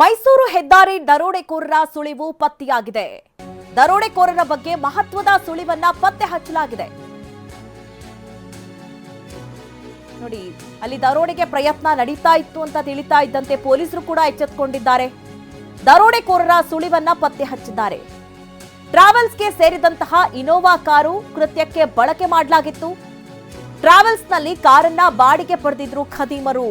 ಮೈಸೂರು ಹೆದ್ದಾರಿ ದರೋಡೆಕೋರರ ಸುಳಿವು ಪತ್ತೆಯಾಗಿದೆ. ದರೋಡೆಕೋರರ ಬಗ್ಗೆ ಮಹತ್ವದ ಸುಳಿವನ್ನ ಪತ್ತೆ ಹಚ್ಚಲಾಗಿದೆ. ನೋಡಿ, ಅಲ್ಲಿ ದರೋಡೆಗೆ ಪ್ರಯತ್ನ ನಡೀತಾ ಇತ್ತು ಅಂತ ತಿಳಿತಾ ಇದ್ದಂತೆ ಪೊಲೀಸರು ಕೂಡ ಎಚ್ಚೆತ್ತುಕೊಂಡಿದ್ದಾರೆ ದರೋಡೆಕೋರರ ಸುಳಿವನ್ನ ಪತ್ತೆ ಹಚ್ಚಿದ್ದಾರೆ. ಟ್ರಾವೆಲ್ಸ್ಗೆ ಸೇರಿದಂತಹ ಇನೋವಾ ಕಾರು ಕೃತ್ಯಕ್ಕೆ ಬಳಕೆ ಮಾಡಲಾಗಿತ್ತು. ಟ್ರಾವೆಲ್ಸ್ನಲ್ಲಿ ಕಾರನ್ನ ಬಾಡಿಗೆ ಪಡೆದಿದ್ರು ಖದೀಮರು.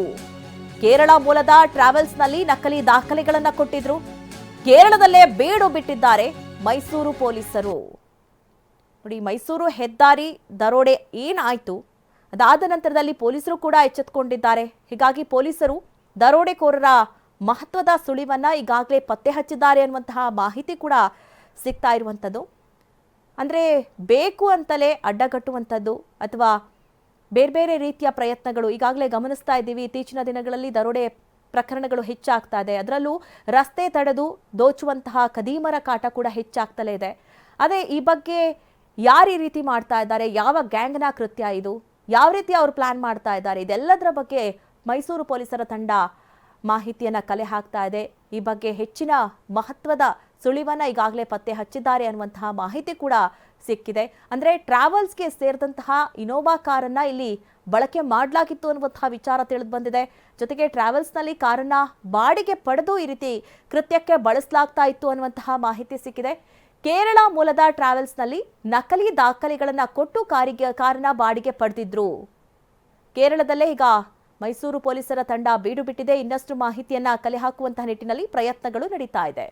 ಕೇರಳ ಮೂಲದ ಟ್ರಾವೆಲ್ಸ್ನಲ್ಲಿ ನಕಲಿ ದಾಖಲೆಗಳನ್ನು ಕೊಟ್ಟಿದ್ರು. ಕೇರಳದಲ್ಲೇ ಬೇಡು ಬಿಟ್ಟಿದ್ದಾರೆ ಮೈಸೂರು ಪೊಲೀಸರು. ನೋಡಿ, ಮೈಸೂರು ಹೆದ್ದಾರಿ ದರೋಡೆ ಏನಾಯ್ತು? ಅದಾದ ನಂತರದಲ್ಲಿ ಪೊಲೀಸರು ಕೂಡ ಎಚ್ಚೆತ್ತುಕೊಂಡಿದ್ದಾರೆ ಹೀಗಾಗಿ ಪೊಲೀಸರು ದರೋಡೆಕೋರರ ಮಹತ್ವದ ಸುಳಿವನ್ನು ಈಗಾಗಲೇ ಪತ್ತೆ ಹಚ್ಚಿದ್ದಾರೆ ಅನ್ನುವಂತಹ ಮಾಹಿತಿ ಕೂಡ ಸಿಗ್ತಾ ಇರುವಂಥದ್ದು. ಅಂದರೆ ಬೇಕು ಅಂತಲೇ ಅಡ್ಡಗಟ್ಟುವಂಥದ್ದು ಅಥವಾ ಬೇರೆ ಬೇರೆ ರೀತಿಯ ಪ್ರಯತ್ನಗಳು ಈಗಾಗಲೇ ಗಮನಿಸ್ತಾ ಇದ್ದೀವಿ. ಇತ್ತೀಚಿನ ದಿನಗಳಲ್ಲಿ ದರೋಡೆ ಪ್ರಕರಣಗಳು ಹೆಚ್ಚಾಗ್ತಾ ಇದೆ. ಅದರಲ್ಲೂ ರಸ್ತೆ ತಡೆದು ದೋಚುವಂತಹ ಕದೀಮರ ಕಾಟ ಕೂಡ ಹೆಚ್ಚಾಗ್ತಲೇ ಇದೆ. ಅದೇ ಈ ಬಗ್ಗೆ ಯಾರು ಈ ರೀತಿ ಮಾಡ್ತಾ ಇದ್ದಾರೆ? ಯಾವ ಗ್ಯಾಂಗ್ನ ಕೃತ್ಯ ಇದು? ಯಾವ ರೀತಿ ಅವರು ಪ್ಲಾನ್ ಮಾಡ್ತಾ ಇದ್ದಾರೆ? ಇದೆಲ್ಲದರ ಬಗ್ಗೆ ಮೈಸೂರು ಪೊಲೀಸರ ತಂಡ ಮಾಹಿತಿಯನ್ನು ಕಲೆ ಹಾಕ್ತಾ ಇದೆ. ಈ ಬಗ್ಗೆ ಹೆಚ್ಚಿನ ಮಹತ್ವದ ಸುಳಿವನ್ನ ಈಗಾಗಲೇ ಪತ್ತೆ ಹಚ್ಚಿದ್ದಾರೆ ಅನ್ನುವಂತಹ ಮಾಹಿತಿ ಕೂಡ ಸಿಕ್ಕಿದೆ. ಅಂದ್ರೆ ಟ್ರಾವೆಲ್ಸ್ಗೆ ಸೇರಿದಂತಹ ಇನೋವಾ ಕಾರನ್ನ ಇಲ್ಲಿ ಬಳಕೆ ಮಾಡಲಾಗಿತ್ತು ಅನ್ನುವಂತಹ ವಿಚಾರ ತಿಳಿದು ಬಂದಿದೆ. ಜೊತೆಗೆ ಟ್ರಾವೆಲ್ಸ್ನಲ್ಲಿ ಕಾರನ್ನ ಬಾಡಿಗೆ ಪಡೆದು ಈ ರೀತಿ ಕೃತ್ಯಕ್ಕೆ ಬಳಸಲಾಗ್ತಾ ಇತ್ತು ಅನ್ನುವಂತಹ ಮಾಹಿತಿ ಸಿಕ್ಕಿದೆ. ಕೇರಳ ಮೂಲದ ಟ್ರಾವೆಲ್ಸ್ನಲ್ಲಿ ನಕಲಿ ದಾಖಲೆಗಳನ್ನು ಕೊಟ್ಟು ಕಾರಿಗೆ, ಕಾರನ್ನ ಬಾಡಿಗೆ ಪಡೆದಿದ್ರು. ಕೇರಳದಲ್ಲೇ ಈಗ ಮೈಸೂರು ಪೊಲೀಸರ ತಂಡ ಬೀಡು ಬಿಟ್ಟಿದೆ ಇನ್ನಷ್ಟು ಮಾಹಿತಿಯನ್ನ ಕಲೆ ಹಾಕುವಂತಹ ನಿಟ್ಟಿನಲ್ಲಿ ಪ್ರಯತ್ನಗಳು ನಡೀತಾ ಇದೆ.